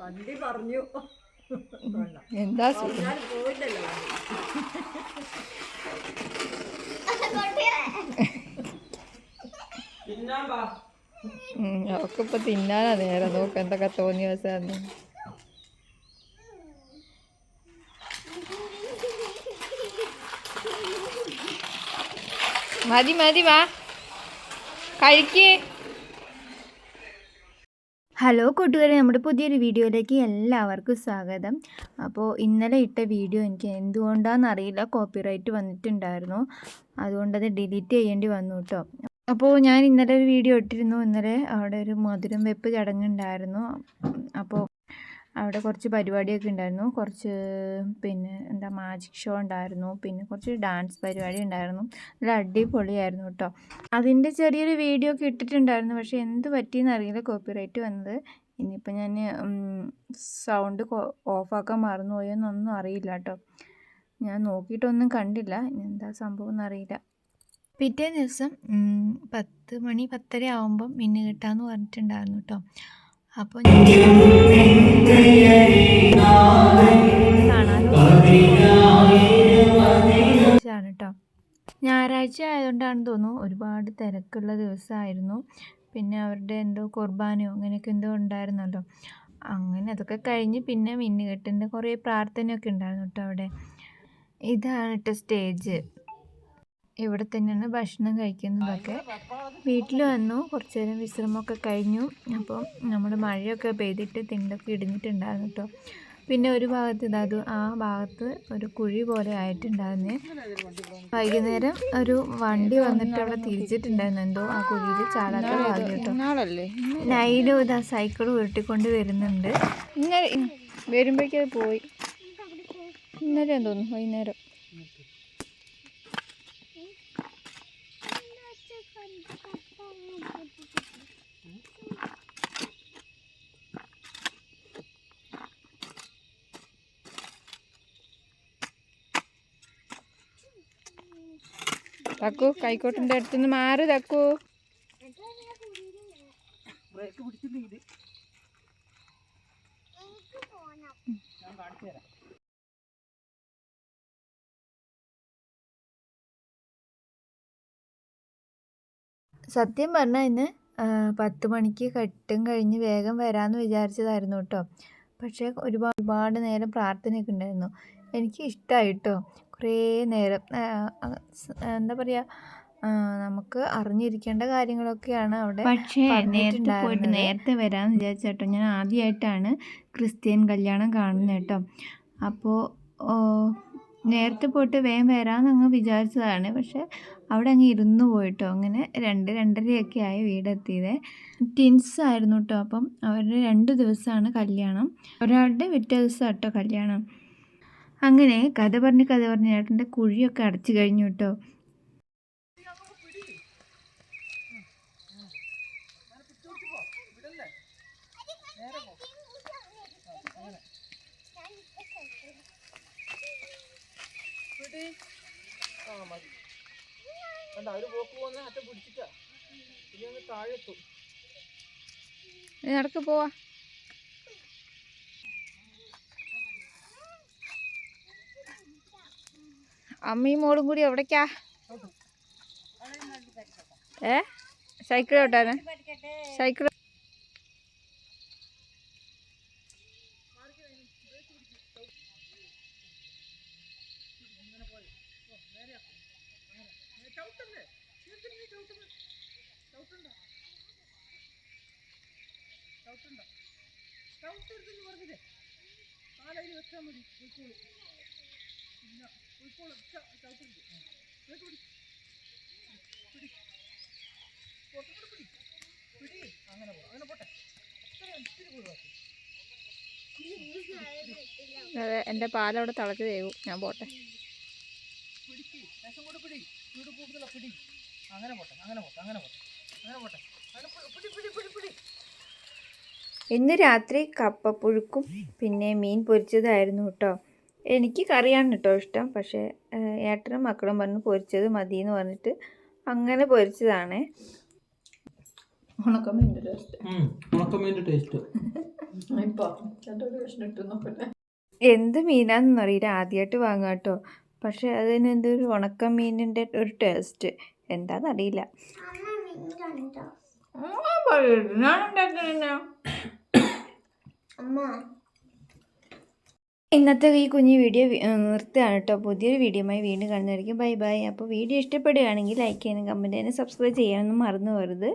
വണ്ടി പറഞ്ഞു. എന്താ പോയില്ലല്ലോ അവക്കിപ്പോ തിന്നാനാ നേരം. നോക്ക് എന്തൊക്കെ തോന്നിയ ദിവസമാണ് മതി മതി വാ. ഹലോ കൂട്ടുകാരെ നമ്മുടെ പുതിയൊരു വീഡിയോയിലേക്ക് എല്ലാവർക്കും സ്വാഗതം. അപ്പോൾ ഇന്നലെ ഇട്ട വീഡിയോ എനിക്ക് എന്തുകൊണ്ടാണെന്ന് അറിയില്ല. കോപ്പിറൈറ്റ് വന്നിട്ടുണ്ടായിരുന്നു. അതുകൊണ്ടത് ഡിലീറ്റ് ചെയ്യേണ്ടി വന്നു കേട്ടോ. അപ്പോൾ ഞാൻ ഇന്നലെ ഒരു വീഡിയോ ഇട്ടിരുന്നു. ഇന്നലെ അവിടെ ഒരു മധുരം വെപ്പ് ചടങ്ങുണ്ടായിരുന്നു. അപ്പോൾ അവിടെ കുറച്ച് പരിപാടിയൊക്കെ ഉണ്ടായിരുന്നു. കുറച്ച് പിന്നെ എന്താ മാജിക് ഷോ ഉണ്ടായിരുന്നു. പിന്നെ കുറച്ച് ഡാൻസ് പരിപാടി ഉണ്ടായിരുന്നു. നല്ല അടിപൊളിയായിരുന്നു കേട്ടോ. അതിന്റെ ചെറിയൊരു വീഡിയോ ഒക്കെ ഇട്ടിട്ടുണ്ടായിരുന്നു. പക്ഷേ എന്ത് പറ്റിയെന്ന് അറിയില്ല കോപ്പിറൈറ്റ് വന്നത്. ഇനിയിപ്പോൾ ഞാൻ സൗണ്ട് ഓഫാക്കാൻ മറന്നുപോയോ എന്നൊന്നും അറിയില്ല കേട്ടോ. ഞാൻ നോക്കിയിട്ടൊന്നും കണ്ടില്ല. എന്താ സംഭവം എന്നറിയില്ല പിറ്റേ ദിവസം പത്ത് മണി പത്തര ആകുമ്പം മിന്നുകിട്ടാന്ന് പറഞ്ഞിട്ടുണ്ടായിരുന്നു കേട്ടോ. അപ്പോൾ കേട്ടോ ഞായറാഴ്ച ആയതുകൊണ്ടാണെന്ന് തോന്നുന്നു ഒരുപാട് തിരക്കുള്ള ദിവസമായിരുന്നു. പിന്നെ അവരുടെ എന്തോ കുർബാനയോ അങ്ങനെയൊക്കെ എന്തോ ഉണ്ടായിരുന്നല്ലോ. അങ്ങനെ അതൊക്കെ കഴിഞ്ഞ് പിന്നെ മിന്നുകെട്ടിന്റെ കുറേ പ്രാർത്ഥനയൊക്കെ ഉണ്ടായിരുന്നു കേട്ടോ അവിടെ. ഇതാണ് കേട്ടോ സ്റ്റേജ്. ഇവിടെ തന്നെയാണ് ഭക്ഷണം കഴിക്കുന്നതൊക്കെ. വീട്ടിൽ വന്നു കുറച്ച് നേരം വിശ്രമമൊക്കെ കഴിഞ്ഞു. അപ്പോൾ നമ്മൾ മഴയൊക്കെ പെയ്തിട്ട് തിണ്ടൊക്കെ ഇടിഞ്ഞിട്ടുണ്ടായിരുന്നു കേട്ടോ. പിന്നെ ഒരു ഭാഗത്ത് ഇതാ ആ ഭാഗത്ത് ഒരു കുഴി പോലെ ആയിട്ടുണ്ടായിരുന്നേ. വൈകുന്നേരം ഒരു വണ്ടി വന്നിട്ട് അവിടെ തിരിച്ചിട്ടുണ്ടായിരുന്നു. എന്തോ ആ കുഴിയിൽ ചാടാത്ത ഭാഗ്യം കേട്ടോ. നൈലും ഇതാ സൈക്കിൾ ഉരുട്ടിക്കൊണ്ട് വരുന്നുണ്ട്. വരുമ്പോഴേക്കത് വരുമ്പോഴേക്കും അത് പോയി. ഇന്നലെ തോന്നുന്നു വൈകുന്നേരം. തക്കു കൈക്കോട്ടിന്റെ അടുത്തുനിന്ന് മാറി തക്കു. സത്യം പറഞ്ഞാൽ ഇന്ന് പത്ത് മണിക്ക് കെട്ടും കഴിഞ്ഞ് വേഗം വരാമെന്ന് വിചാരിച്ചതായിരുന്നു കേട്ടോ. പക്ഷേ ഒരുപാട് ഒരുപാട് നേരം പ്രാർത്ഥനയൊക്കെ ഉണ്ടായിരുന്നു. എനിക്ക് ഇഷ്ടമായി കേട്ടോ. കുറേ നേരം എന്താ പറയുക നമുക്ക് അറിഞ്ഞിരിക്കേണ്ട കാര്യങ്ങളൊക്കെയാണ് അവിടെ പക്ഷേ നേരത്തെ പോയിട്ട് നേരത്തെ വരാമെന്ന് വിചാരിച്ചു കേട്ടോ ഞാൻ ആദ്യമായിട്ടാണ് ക്രിസ്ത്യൻ കല്യാണം കാണുന്നത് കേട്ടോ. അപ്പോൾ നേരത്തെ പോയിട്ട് വേഗം വരാമെന്ന് അങ്ങ് വിചാരിച്ചതാണ്. പക്ഷേ അവിടെ അങ്ങ് ഇരുന്ന് പോയിട്ടോ. അങ്ങനെ രണ്ട് രണ്ടരയൊക്കെ ആയി വീടെത്തിയത്. ടിൻസ് ആയിരുന്നു കേട്ടോ. അപ്പം അവരുടെ രണ്ട് ദിവസമാണ് കല്യാണം. ഒരാളുടെ പിറ്റേ ദിവസം കേട്ടോ കല്യാണം. അങ്ങനെ കഥ പറഞ്ഞ് കഥ പറഞ്ഞ് ഏട്ടന്റെ കുഴിയൊക്കെ അടച്ചു കഴിഞ്ഞു കേട്ടോ. ആ മതി. കണ്ട അവർ പോക്ക് പോകുന്ന അറ്റ പിടിച്ചിട്ടാ. ഇനി താഴെത്തും. നടക്ക് പോവാ. അമ്മയും മോളും കൂടി എവിടേക്കാ? ഏ? സൈക്കിൾ ഓട്ടാന്? സൈക്കിൾ പറഞ്ഞില്ലേ? നാളെ വെച്ചാൽ മതി. ഉൾക്കോളൂ ഇല്ല ഉൾക്കോളൂ പിടി. പിടി. പോട്ടെ പിടി. പിടി. അങ്ങനെ പോ അങ്ങനെ പോട്ടെ. അത്ര ഇത്തിരി ഒഴിവാക്കി അതെ എന്റെ പാലവിടെ തിളച്ച് തേവും ഞാൻ പോട്ടെ. പിടിക്ക്. ലേശം കൂടെ പിടി. ചൂട് കൂടുതലാ പിടി. അങ്ങനെ പോട്ടെ അങ്ങനെ പോട്ടെ അങ്ങനെ പോട്ടെ. അങ്ങനെ പോട്ടെ. പിടി പിടി പിടി പിടി. ഇന്ന് രാത്രി കപ്പപ്പുഴുക്കും പിന്നെ മീൻ പൊരിച്ചതായിരുന്നു കേട്ടോ. എനിക്ക് കറിയാണ് കേട്ടോ ഇഷ്ടം. പക്ഷേ ഏട്ടനും മക്കളും പറഞ്ഞു പൊരിച്ചത് മതി എന്ന് പറഞ്ഞിട്ട് അങ്ങനെ പൊരിച്ചതാണ്. ഉണക്കമീന്റെ ടേസ്റ്റ്. ഉണക്കമീന്റെ ടേസ്റ്റ്. എന്ത് മീനാണെന്ന് അറിയില്ല. ആദ്യമായിട്ട് വാങ്ങാം കേട്ടോ. പക്ഷെ അതിന് എന്തൊരു ഉണക്ക മീനിന്റെ ഒരു ടേസ്റ്റ്. എന്താണെന്നറിയില്ല ഞാൻ ഉണ്ടാക്കണ ഇന്നത്തെ ഈ കുഞ്ഞു വീഡിയോ നിർത്തുകയാണ് കേട്ടോ. പുതിയൊരു വീഡിയോയുമായി വീണ്ടും കാണുന്നതായിരിക്കും. Bye bye. അപ്പോൾ വീഡിയോ ഇഷ്ടപ്പെടുകയാണെങ്കിൽ ലൈക്ക് ചെയ്യാനും കമന്റ് ചെയ്യാനും സബ്സ്ക്രൈബ് ചെയ്യാനൊന്നും മറന്നു പോകരുത്.